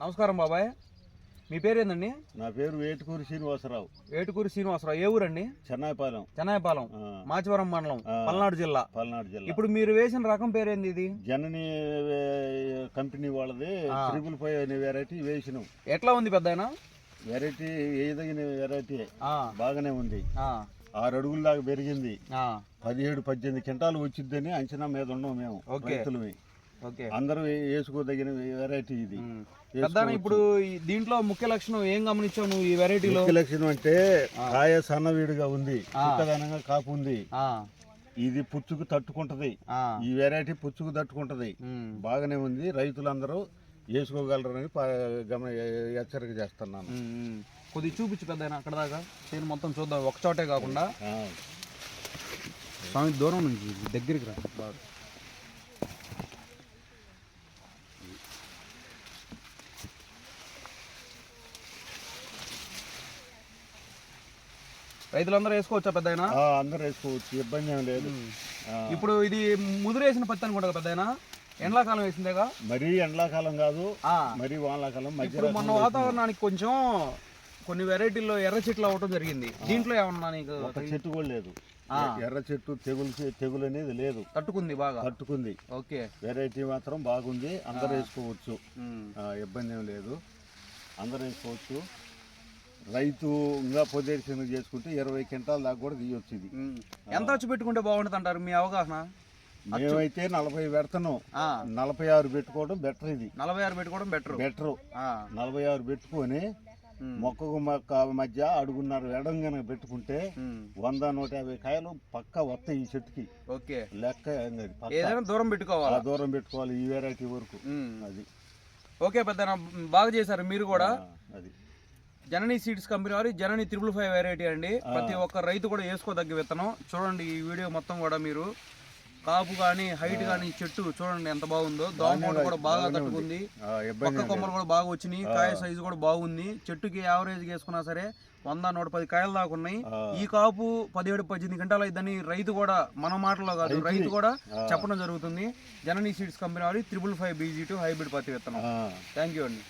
నమస్కారం బాబాయ్. మీ పేరు ఏందండి నా పేరు వేటుకూరి శ్రీనివాసరావు. ఏటుకూరి శ్రీనివాసరావు. ఏ ఊరండి? చెన్నాయిపాలెం చెన్నాయపాలెం మాచివరం మండలం. పల్నాడు జిల్లా. పల్నాడు జిల్లా. ఇప్పుడు మీరు వేసిన రకం పేరేంది ఇది? జనని కంపెనీ వాళ్ళది. ఆ. త్రిపుల్ ఫైవ్ అనే వెరైటీ వేసినాం. ఎట్లా ఉంది పెద్దాయన? వెరైటీ వేయదగిన వెరైటీ బాగానే ఉంది. ఆరు అడుగుల దాకా పెరిగింది పదిహేడు పద్దెనిమిది క్వింటాలు వచ్చిద్దని అంచనా మీద ఉన్నాం మేము. రైతులవి. అందరూ వేసుకోదగిన వెరైటీ ఇది. ఇప్పుడు దీంట్లో ముఖ్య లక్షణం ఏం గమనించావు నువ్వు ఈ వెరైటీలో ముఖ్య లక్షణం అంటే కాయ సన్నవీడిగా ఉంది చిక్కదనంగా కాపు ఉంది. ఇది పుచ్చుకు తట్టుకుంటది. ఈ వెరైటీ పుచ్చుకు తట్టుకుంటది. బాగానే ఉంది. రైతులందరూ వేసుకోగలరని ప- గమ హెచ్చరిక చేస్తున్నాను. కొద్దిగా చూపించు పెద్దాయన అక్కడ దాకా. చేను మొత్తం చూద్దాం. ఒక చోటే కాకుండా. స్వామి దూరం నుంచి దగ్గరికి రా. బాగా. రైతులందరూ వేసుకోవచ్చా పెద్ద అందరూ వేసుకోవచ్చు ఇబ్బంది ఏం లేదు. ఇప్పుడు ఇది ముదిరేసిన పత్తి అనుకుంటా పెద్ద ఎండాకాలం వేసిందేగా? మరీ ఎండాకాలం కాదు మరీ వానాకాలం ఇప్పుడు మొన్న వాతావరణానికి కొంచెం కొన్ని వెరైటీల్లో ఎర్ర చెట్లు అవ్వటం జరిగింది. దీంట్లో ఏమన్నా నీకు ఒక చెట్టు కూడా లేదు. ఎర్ర చెట్టు తెగులు తెగులు అనేది లేదు. తట్టుకుంది బాగా? తట్టుకుంది. ఓకే. వెరైటీ మాత్రం బాగుంది. అందరూ వేసుకోవచ్చు. ఇబ్బంది ఏం లేదు. అందరూ వేసుకోవచ్చు. రైతు ఇంకా పొదేరిసిన చేసుకుంటే ఇరవై క్వింటాల దాకా కూడా తీయొచ్చు ఇది. ఎంత వచ్చి పెట్టుకుంటే బాగుంటుంది అంటారు మీ అవగాహన? మేమైతే నలభై పెడతాను నలభై ఆరు పెట్టుకోవడం బెటర్ ఇది. నలభై ఆరు పెట్టుకోవడం బెటర్ బెటర్ నలభై ఆరు పెట్టుకొని మొక్కకు మొక్క మధ్య అడుగున్నర ఎడం కనుక పెట్టుకుంటే వంద నూట యాభై కాయలు పక్క వస్తాయి ఈ చెట్టుకి. ఓకే. లెక్క. ఏదైనా దూరం పెట్టుకోవాలా? దూరం పెట్టుకోవాలి ఈ వెరైటీ వరకు. అది. ఓకే పెద్ద బాగా చేశారు మీరు కూడా. అది. జనని సీడ్స్ కంపెనీ వారి జనని త్రిబుల్ ఫైవ్ వెరైటీ అండి. ప్రతి ఒక్క రైతు కూడా వేసుకోదగ్గ విత్తనం. చూడండి ఈ వీడియో మొత్తం కూడా మీరు. కాపు కానీ హైట్ కానీ చెట్టు చూడండి ఎంత బాగుందో. దోమ కూడా బాగా తట్టుకుంది. పక్క కొమ్మలు కూడా బాగా వచ్చినాయి. కాయ సైజు కూడా బాగుంది. చెట్టుకి యావరేజ్ వేసుకున్నా సరే వంద నూట పది కాయలు దాకా ఉన్నాయి. ఈ కాపు పదిహేడు పద్దెనిమిది గంటలు అయిద్దని రైతు కూడా మన మాటలో కాదు రైతు కూడా. చెప్పడం జరుగుతుంది. జననీ సీడ్స్ కంపెనీ వారి triple five BG two hybrid పత్తి విత్తనం. థ్యాంక్ యూ అండి.